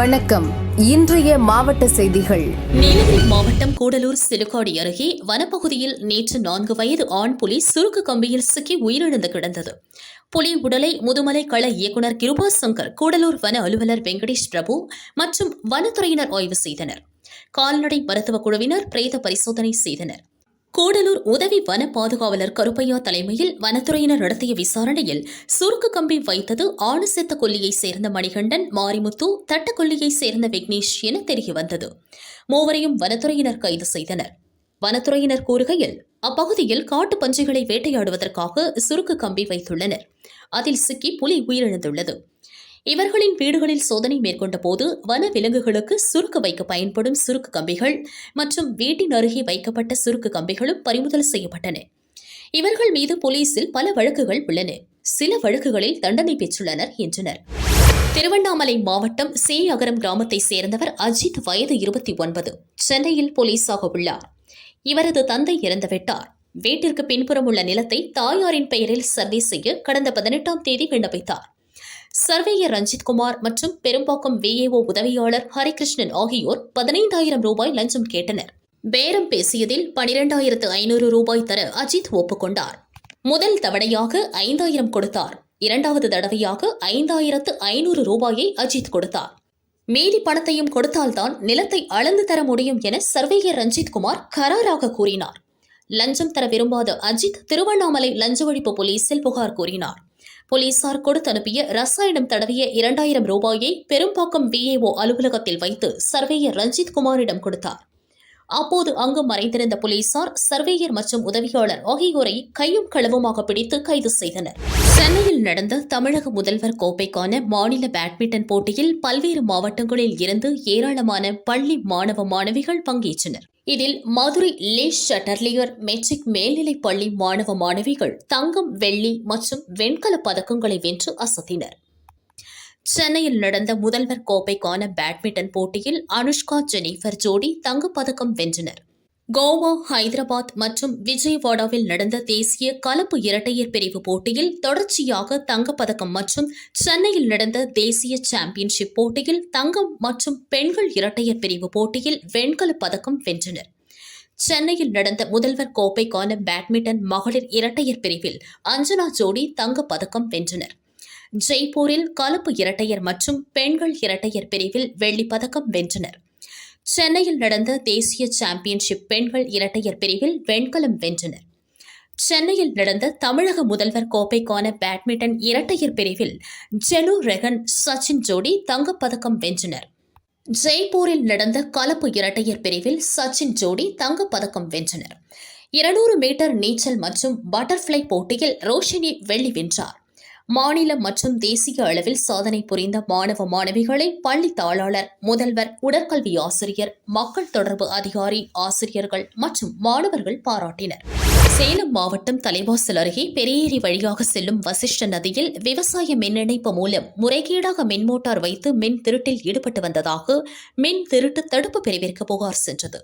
வணக்கம். இன்றைய மாவட்ட செய்திகள். நீலகிரி மாவட்டம் கூடலூர் சிலுக்காடி அருகே வனப்பகுதியில் நேற்று நான்கு வயது ஆண் புலி சுருக்கு கம்பியில் சிக்கி உயிரிழந்து கிடந்தது. புலி உடலை முதுமலை கள இயக்குநர் கிருபா சங்கர் கூடலூர் வன அலுவலர் வெங்கடேஷ் பிரபு மற்றும் வனத்துறையினர் ஆய்வு செய்தனர். கால்நடை மருத்துவக் குழுவினர் பிரேத பரிசோதனை செய்தனர். கூடலூர் உதவி வன பாதுகாவலர் கருப்பையா தலைமையில் வனத்துறையினர் நடத்திய விசாரணையில் சுருக்கு கம்பி வைத்தது ஆணுசெத்த கொல்லியைச் சேர்ந்த மணிகண்டன் மாரிமுத்து தட்டக்கொல்லியைச் சேர்ந்த விக்னேஷ் என தெரியவந்தது மூவரையும் வனத்துறையினர் கைது செய்தனர். வனத்துறையினர் கூறுகையில் அப்பகுதியில் காட்டுப் பன்றிகளை வேட்டையாடுவதற்காக சுருக்கு கம்பி வைத்துள்ளனர். அதில் சிக்கி புலி உயிரிழந்துள்ளது. இவர்களின் வீடுகளில் சோதனை மேற்கொண்ட போது வன விலங்குகளுக்கு சுருக்கு வைக்க பயன்படும் சுருக்கு கம்பிகள் மற்றும் வீட்டின் அருகே வைக்கப்பட்ட சுருக்கு கம்பிகளும் பறிமுதல் செய்யப்பட்டன. இவர்கள் மீது போலீசில் பல வழக்குகள் உள்ளன. சில வழக்குகளில் தண்டனை பெற்றுள்ளனர் என்றனர். திருவண்ணாமலை மாவட்டம் சே அகரம் கிராமத்தைச் சேர்ந்தவர் அஜித் வயது இருபத்தி ஒன்பது. சென்னையில் போலீஸாக உள்ளார். இவரது தந்தை இறந்துவிட்டார் வீட்டிற்கு பின்புறம் உள்ள நிலத்தை தாயாரின் பெயரில் சர்வே செய்ய கடந்த பதினெட்டாம் தேதி விண்ணப்பித்தார். சர்வேயர் ரஞ்சித்குமார் மற்றும் பெரும்பாக்கம் விஏஓ உதவியாளர் ஹரிகிருஷ்ணன் ஆகியோர் பதினைந்தாயிரம் ரூபாய் லஞ்சம் கேட்டனர். பேரம் பேசியதில் பனிரெண்டாயிரத்து ஐநூறு ரூபாய் தர அஜித் ஒப்புக்கொண்டார். முதல் தவணையாக ஐந்தாயிரம் கொடுத்தார். இரண்டாவது தடவையாக ஐந்தாயிரத்து ஐநூறு ரூபாயை அஜித் கொடுத்தார். மீதி பணத்தையும் கொடுத்தால்தான் நிலத்தை அளந்து தர முடியும் என சர்வேயர் ரஞ்சித்குமார் கராராக கூறினார். லஞ்சம் தர விரும்பாத அஜித் திருவண்ணாமலை லஞ்ச ஒழிப்பு போலீசில் புகார் கூறினார். போலீசார் கொடுத்தனுப்பிய ரசாயனம் தடவிய இரண்டாயிரம் ரூபாயை பெரும்பாக்கம் விஏஓ அலுவலகத்தில் வைத்து சர்வேயர் ரஞ்சித் குமாரிடம் கொடுத்தார். அப்போது அங்கு மறைந்திருந்த போலீசார் சர்வேயர் மற்றும் உதவியாளர் ஆகியோரை கையும் களவுமாக பிடித்து கைது செய்தனர். சென்னையில் நடந்த தமிழக முதல்வர் கோப்பைக்கான மாநில பேட்மிண்டன் போட்டியில் பல்வேறு மாவட்டங்களில் இருந்து ஏராளமான பள்ளி மாணவ மாணவிகள் பங்கேற்றனர். இதில் மதுரை லே ஷட்டர்லியர் மெட்ரிக் மேல்நிலைப் பள்ளி மாணவ மாணவிகள் தங்கம் வெள்ளி மற்றும் வெண்கலப் பதக்கங்களை வென்று அசத்தினர். சென்னையில் நடந்த முதல்வர் கோப்பைக்கான பேட்மிண்டன் போட்டியில் அனுஷ்கா ஜெனிஃபர் ஜோடி தங்கப்பதக்கம் வென்றனர். கோவா ஹைதராபாத் மற்றும் விஜயவாடாவில் நடந்த தேசிய கலப்பு இரட்டையர் பிரிவு போட்டியில் தொடர்ச்சியாக தங்கப்பதக்கம் மற்றும் சென்னையில் நடந்த தேசிய சாம்பியன்ஷிப் போட்டியில் தங்கம் மற்றும் பெண்கள் இரட்டையர் பிரிவு போட்டியில் வெண்கலப் பதக்கம் வென்றனர். சென்னையில் நடந்த முதல்வர் கோப்பைக்கான பேட்மிண்டன் மகளிர் இரட்டையர் பிரிவில் அஞ்சனா ஜோடி தங்கப் பதக்கம் வென்றனர். ஜெய்ப்பூரில் கலப்பு இரட்டையர் மற்றும் பெண்கள் இரட்டையர் பிரிவில் வெள்ளிப் பதக்கம் வென்றனர். சென்னையில் நடந்த தேசிய சாம்பியன்ஷிப் பெண்கள் இரட்டையர் பிரிவில் வெண்கலம் வென்றனர். சென்னையில் நடந்த தமிழக முதல்வர் கோப்பைக்கான பேட்மிண்டன் இரட்டையர் பிரிவில் ஜெனு ரெகன் சச்சின் ஜோடி தங்கப்பதக்கம் வென்றனர். ஜெய்ப்பூரில் நடந்த கலப்பு இரட்டையர் பிரிவில் சச்சின் ஜோடி தங்கப்பதக்கம் வென்றனர். இருநூறு மீட்டர் நீச்சல் மற்றும் பட்டர்ஃப்ளை போட்டியில் ரோஷினி வெள்ளி வென்றார். மாநில மற்றும் தேசிய அளவில் சாதனை புரிந்த மாணவ மாணவிகளை பள்ளி தாளாளர் முதல்வர் உடற்கல்வி ஆசிரியர் மக்கள் தொடர்பு அதிகாரி ஆசிரியர்கள் மற்றும் மாணவர்கள் பாராட்டினர். சேலம் மாவட்டம் தலைவாசல் அருகே பெரியேரி வழியாக செல்லும் வசிஷ்ட நதியில் விவசாய மின் இணைப்பு மூலம் முறைகேடாக மின்மோட்டார் வைத்து மின் திருட்டில் ஈடுபட்டு வந்ததாக மின் திருட்டு தடுப்பு பிரிவிற்கு புகார் சென்றது.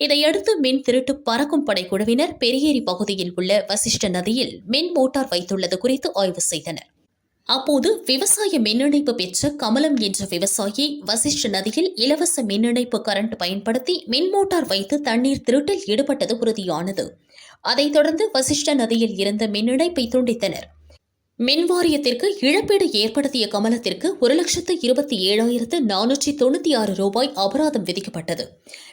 இதையடுத்து மின் திருட்டு பறக்கும் படைக்குழுவினர் பெரியேரி பகுதியில் உள்ள வசிஷ்ட நதியில் மின் மோட்டார் வைத்துள்ளது குறித்து ஆய்வு செய்தனர். அப்போது விவசாய மின் இணைப்பு பெற்ற கமலம் என்ற விவசாயி வசிஷ்ட நதியில் இலவச மின் இணைப்பு கரண்ட் பயன்படுத்தி மின் மோட்டார் வைத்து தண்ணீர் திருட்டில் ஈடுபட்டது உறுதியானது. அதைத் தொடர்ந்து வசிஷ்ட நதியில் இருந்த மின்னிணைப்பை துண்டித்தனர். மின் வாரியத்திற்கு இழப்பீடு ஏற்படுத்திய கமலத்திற்கு ஒரு லட்சத்து இருபத்தி ஏழாயிரத்து நானூற்றி தொண்ணூற்றி ஆறு ரூபாய் அபராதம் விதிக்கப்பட்டது.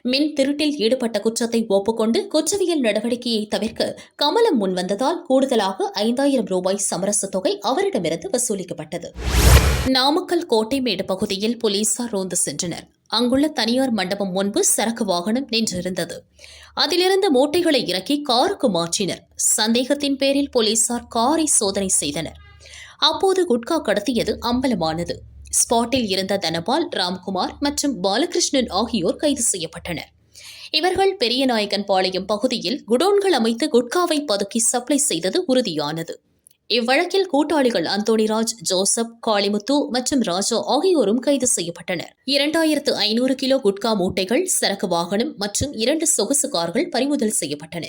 மின் திருட்டில் ஈடுபட்ட குற்றத்தை ஒப்புக்கொண்டு குற்றவியல் நடவடிக்கையை தவிர்க்க கமலம் முன்வந்ததால் கூடுதலாக ஐந்தாயிரம் ரூபாய் சமரச தொகை அவரிடமிருந்து வசூலிக்கப்பட்டது. நாமக்கல் கோட்டைமேடு பகுதியில் போலீசார் ரோந்து சென்றனர். அங்குள்ள தனியார் மண்டபம் முன்பு சரக்கு வாகனம் நின்றிருந்தது. அதிலிருந்த மூட்டைகளை இறக்கி காருக்கு மாற்றினர். சந்தேகத்தின் பேரில் போலீசார் காரை சோதனை செய்தனர். அப்போது குட்கா கடத்தியது அம்பலமானது. ஸ்பாட்டில் இருந்த தனபால் ராம்குமார் மற்றும் பாலகிருஷ்ணன் ஆகியோர் கைது செய்யப்பட்டனர். இவர்கள் பெரியநாயகன் பாளையம் பகுதியில் குடோன்கள் அமைத்து குட்காவை பதுக்கி சப்ளை செய்தது உறுதியானது. இவ்வழக்கில் கூட்டாளிகள் அந்தோணிராஜ் ஜோசப் காளிமுத்து மற்றும் ராஜா ஆகியோரும் கைது செய்யப்பட்டனர். இரண்டாயிரத்து ஐநூறு கிலோ குட்கா மூட்டைகள் சரக்கு வாகனம் மற்றும் இரண்டு சொகுசு கார்கள் பறிமுதல் செய்யப்பட்டன.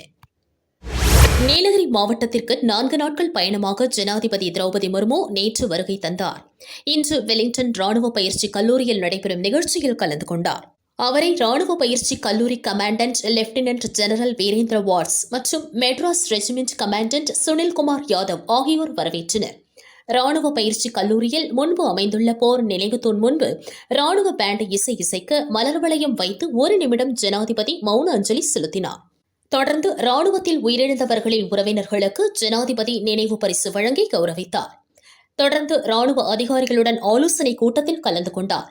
நீலகிரி மாவட்டத்திற்கு நான்கு நாட்கள் பயணமாக ஜனாதிபதி திரௌபதி முர்மு நேற்று வருகை தந்தார். இன்று வெலிங்டன் ராணுவ பயிற்சி கல்லூரியில் நடைபெறும் நிகழ்ச்சியில் கலந்து கொண்டார். அவரை ராணுவ பயிற்சி கல்லூரி commandant lieutenant general Virendra Vats மற்றும் மெட்ராஸ் ரெஜிமெண்ட் கமாண்டன்ட் சுனில்குமார் யாதவ் ஆகியோர் வரவேற்றனர். ராணுவ பயிற்சி கல்லூரியில் முன்பு அமைந்துள்ள போர் நினைவு தூண் முன்பு ராணுவ பேண்ட் இசை இசைக்க மலர் வளையம் வைத்து ஒரு நிமிடம் ஜனாதிபதி மௌன அஞ்சலி செலுத்தினார். தொடர்ந்து ராணுவத்தில் உயிரிழந்தவர்களின் உறவினர்களுக்கு ஜனாதிபதி நினைவு பரிசு வழங்கி கௌரவித்தார். தொடர்ந்து ராணுவ அதிகாரிகளுடன் ஆலோசனை கூட்டத்தில் கலந்து கொண்டார்.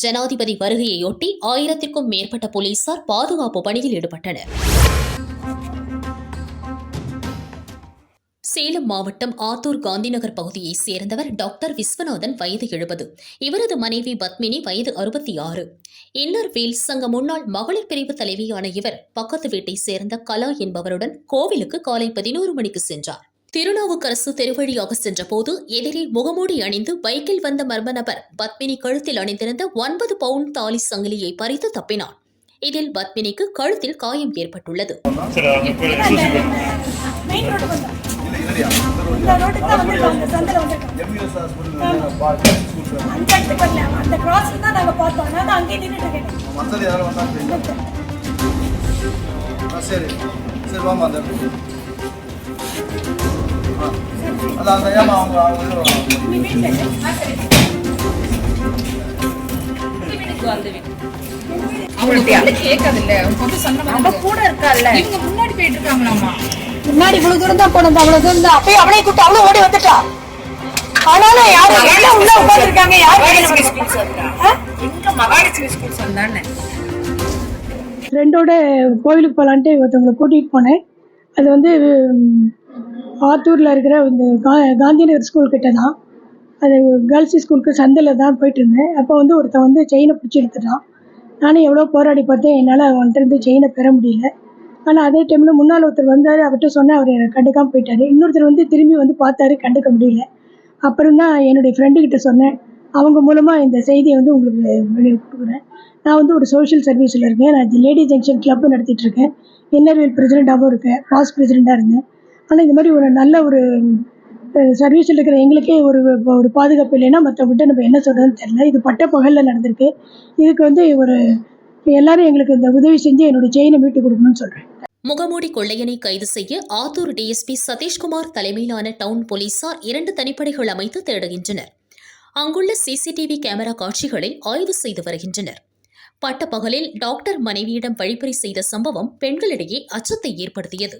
ஜனாதிபதி வருகையையொட்டி ஆயிரத்திற்கும் மேற்பட்ட போலீசார் பாதுகாப்பு பணியில் ஈடுபட்டனர். சேலம் மாவட்டம் ஆத்தூர் காந்திநகர் பகுதியைச் சேர்ந்தவர் டாக்டர் விஸ்வநாதன் வயது எழுபது. இவரது மனைவி பத்மினி வயது அறுபத்தி ஆறு இன்னர் வீல் சங்க முன்னாள் மகளிர் பிரிவு தலைவியான இவர் பக்கத்து வீட்டைச் சேர்ந்த கலா என்பவருடன் கோவிலுக்கு காலை பதினோரு மணிக்கு சென்றார். திருநாவுக்கரசு தெருவழியாக சென்றபோது எதிரே முகமூடி அணிந்து பைக்கில் வந்த மர்ம நபர் பத்மினி கழுத்தில் அணிந்திருந்த ஒன்பது பவுண்ட் தாலி சங்கிலியை பறித்து தப்பினார் இதில் பத்மினிக்கு கழுத்தில் காயம் ஏற்பட்டுள்ளது. சரி சரி. அந்த. அதான் ஏமா அவங்க முன்னாடி இவ்வளவு தூரம் தான் போனது அவ்வளவு தூரம் தான் அப்பயே அவளையும் கூப்பிட்டு ஓடி வந்துட்டா. ஆனாலும் யாரும் எல்லாம் உள்ள யாரும் சொன்னானே ஃப்ரெண்டோட கோவிலுக்கு போகலான்ட்டு ஒருத்தவங்களை கூட்டிகிட்டு போனேன். அது வந்து ஆத்தூரில் இருக்கிற இந்த கா காந்திநகர் ஸ்கூல் கிட்ட தான் அது கேர்ள்ஸ் ஸ்கூலுக்கு சந்தையில் தான் போயிட்டு இருந்தேன் அப்போ வந்து ஒருத்தன் வந்து செயினை பிடிச்சி எடுத்துட்டான் நானும் எவ்வளோ போராடி பார்த்தேன் என்னால் அவன்கிட்ட இருந்து செயினை பெற முடியல. ஆனால் அதே டைமில் முன்னால் ஒருத்தர் வந்தார். அவர்கிட்ட சொன்னேன் அவர் எனக்கு கண்டுக்காமல் போயிட்டார். இன்னொருத்தர் வந்து திரும்பி வந்து பார்த்தாரு கண்டுக்க முடியல. அப்புறம் தான் என்னுடைய ஃப்ரெண்டுக்கிட்ட சொன்னேன். அவங்க மூலமாக இந்த செய்தியை வந்து உங்களுக்கு வெளியே கொடுக்குறேன். நான் வந்து ஒரு சோஷியல் சர்வீஸில் இருக்கேன். நான் லேடி ஜங்ஷன் கிளப்பு நடத்திட்டுருக்கேன் இருக்கேன். பிரசிடெண்ட்டாகவும் இருக்கேன். பாஸ் பிரசிடெண்ட்டாக இருந்தேன். ஆனால் இந்த மாதிரி ஒரு நல்ல ஒரு சர்வீஸில் இருக்கிற எங்களுக்கே ஒரு ஒரு பாதுகாப்பு இல்லைன்னா மற்றவங்ககிட்ட நம்ம என்ன சொல்கிறதுன்னு தெரில இது பட்ட பகலில் நடந்திருக்கு. இதுக்கு வந்து ஒரு எல்லாரும் எங்களுக்கு இந்த உதவி செஞ்சு என்னோட செயினை மீட்டு கொடுக்கணும்னு சொல்கிறேன் முகமூடி கொள்ளையனை கைது செய்ய ஆத்தூர் டிஎஸ்பி சதீஷ்குமார் தலைமையிலான டவுன் போலீசார் இரண்டு தனிப்படைகள் அமைத்து தேடுகின்றனர். அங்குள்ள சிசிடிவி கேமரா காட்சிகளை ஆய்வு செய்து வருகின்றனர். பட்டப்பகலில் டாக்டர் மனைவியிடம் வழிப்பறி செய்த சம்பவம் பெண்களிடையே அச்சத்தை ஏற்படுத்தியது.